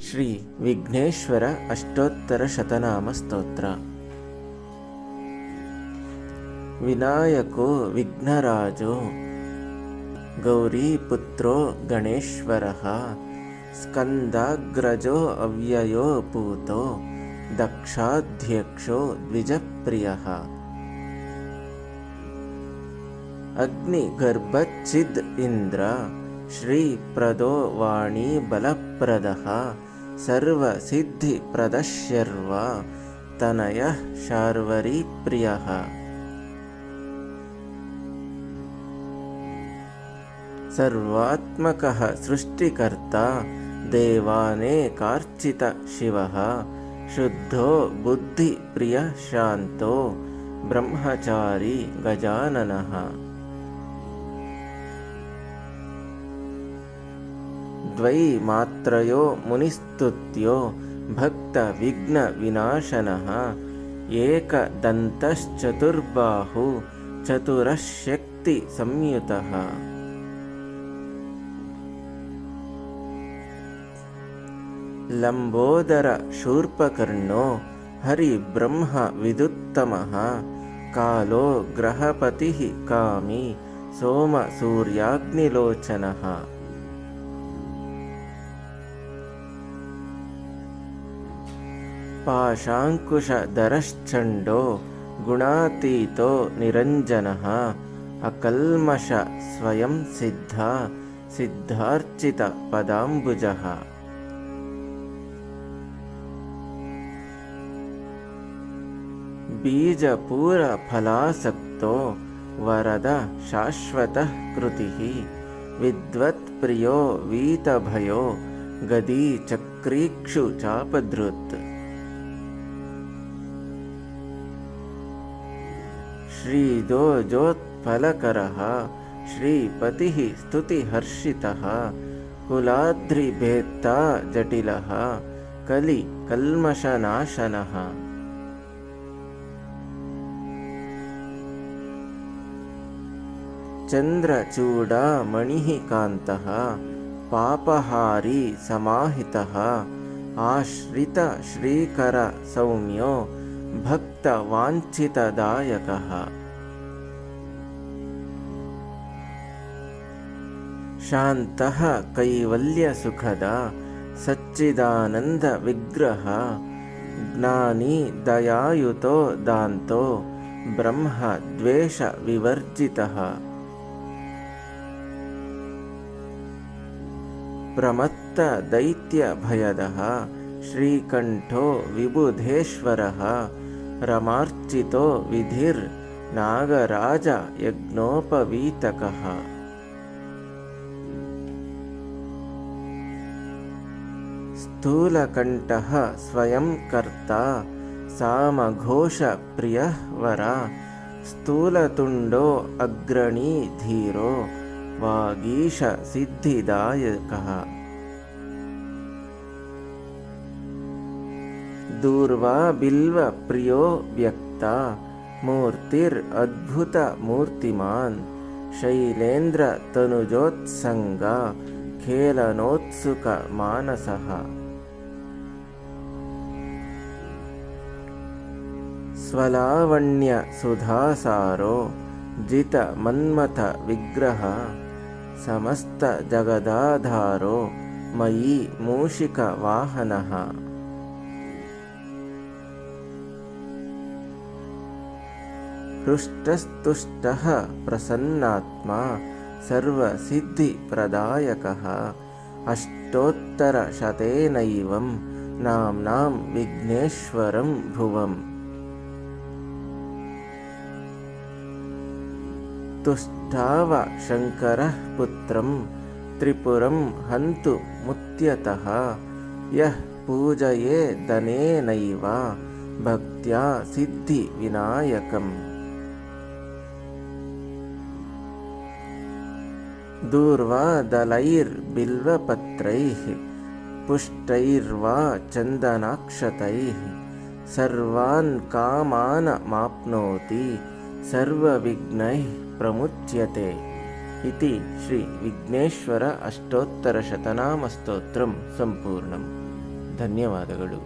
ಶ್ರೀ ವಿಘ್ನೇಶ್ವರ ಅಷ್ಟೋತ್ತರ ಶತನಾಮ ಸ್ತೋತ್ರ. ವಿನಾಯಕೋ ವಿಘ್ನರಾಜೋ ಗೌರೀಪುತ್ರೋ ಗಣೇಶ್ವರ ಸ್ಕಂದಾಗ್ರಜೋ ಅವ್ಯಯೋ ಪೂತೋ ದಕ್ಷಾಧ್ಯಕ್ಷೋ ದ್ವಿಜಪ್ರಿಯ. ಅಗ್ನಿಗರ್ಭಚ್ಚಿದ್ ಇಂದ್ರ ಶ್ರೀಪ್ರದೋ ವಾಣೀಬಲಪ್ರದः सर्वसिद्धिप्रदश्यर्व तनयः शार्वरीप्रियः। सर्वात्मकः सृष्टिकर्ता देवानेकार्चितशिवः शुद्धो बुद्धिप्रियः शान्तो ब्रह्मचारी गजाननः द्वैमात्रयो मुनिस्तुत्यो भक्तविघ्नविनाशनः। एकदन्तश्चतुर्बाहु चतुरशक्तिसंयुतः। लम्बोदरशूर्पकर्णो हरिब्रह्मविदुत्तमः। कालो ग्रहपतिः कामी सोमसूर्याग्निलोचनः पाशाङ्कुशधरश्चण्डो गुणातीतो निरञ्जनः अकल्मष स्वयं सिद्धा सिद्धार्चितपदाम्बुजः। बीजपूरफलासक्तो वरद शाश्वतः कृतिः विद्वत्प्रियो वीतभयो गदीचक्रीक्षु चापधृत् ಶ್ರೀಜೋ ಜೋತ್ಫಲಕರಃ ಶ್ರೀಪತಿಃ ಸ್ತುತಿಹರ್ಷಿತಃ ಕುಲಾದ್ರಿಭೇತ್ತಾ ಜಟಿಲಃ ಕಲಿ ಕಲ್ಮಷನಾಶನಃ ಚಂದ್ರಚೂಡಾ ಮಣಿಃ ಕಾಂತಃ ಪಾಪಹಾರಿ ಸಮಾಹಿತಃ ಆಶ್ರಿತ ಶ್ರೀಕರ ಸೌಮ್ಯೋ भक्तवाञ्छितदायकः। शान्तः कैवल्यसुखदा सच्चिदानन्दविग्रह। ज्ञानी दयायुतो दान्तो ब्रह्मद्वेषविवर्जितः प्रमत्तदैत्यभयदः श्रीकण्ठो विबुधेश्वरः रमार्चितो विधिर्नागराजयज्ञोपवीतकः स्थूलकण्ठः स्वयं कर्ता सामघोषप्रियः वरा स्थूलतुण्डो अग्रणी धीरो वागीशसिद्धिदायकः दूर्वाबिल्वप्रियो व्यक्ता मूर्तिरद्भुतमूर्तिमान् शैलेन्द्रतनुजोत्सङ्गा खेलनोत्सुकमानसः स्वलावण्यसुधासारो जितमन्मथविग्रह समस्तजगदाधारो मयि मूषिकवाहनः हृष्टस्तुष्टः प्रसन्नात्मा सर्वसिद्धिप्रदायकः। अष्टोत्तरशतेनैवं नाम्नां विघ्नेश्वरं भुवम्। तुष्टाव शङ्करः पुत्रं त्रिपुरं हन्तु मुत्यतः यः पूजयेदनेनैव भक्त्या सिद्धिविनायकम् दूर्वादलैर्बिल्वपत्रैः पुष्टैर्वा चन्दनाक्षतैः सर्वान् कामानमाप्नोति सर्वविघ्नैः प्रमुच्यते इति श्रीविघ्नेश्वर अष्टोत्तरशतनामस्तोत्रं सम्पूर्णम् ಧನ್ಯವಾದಗಳು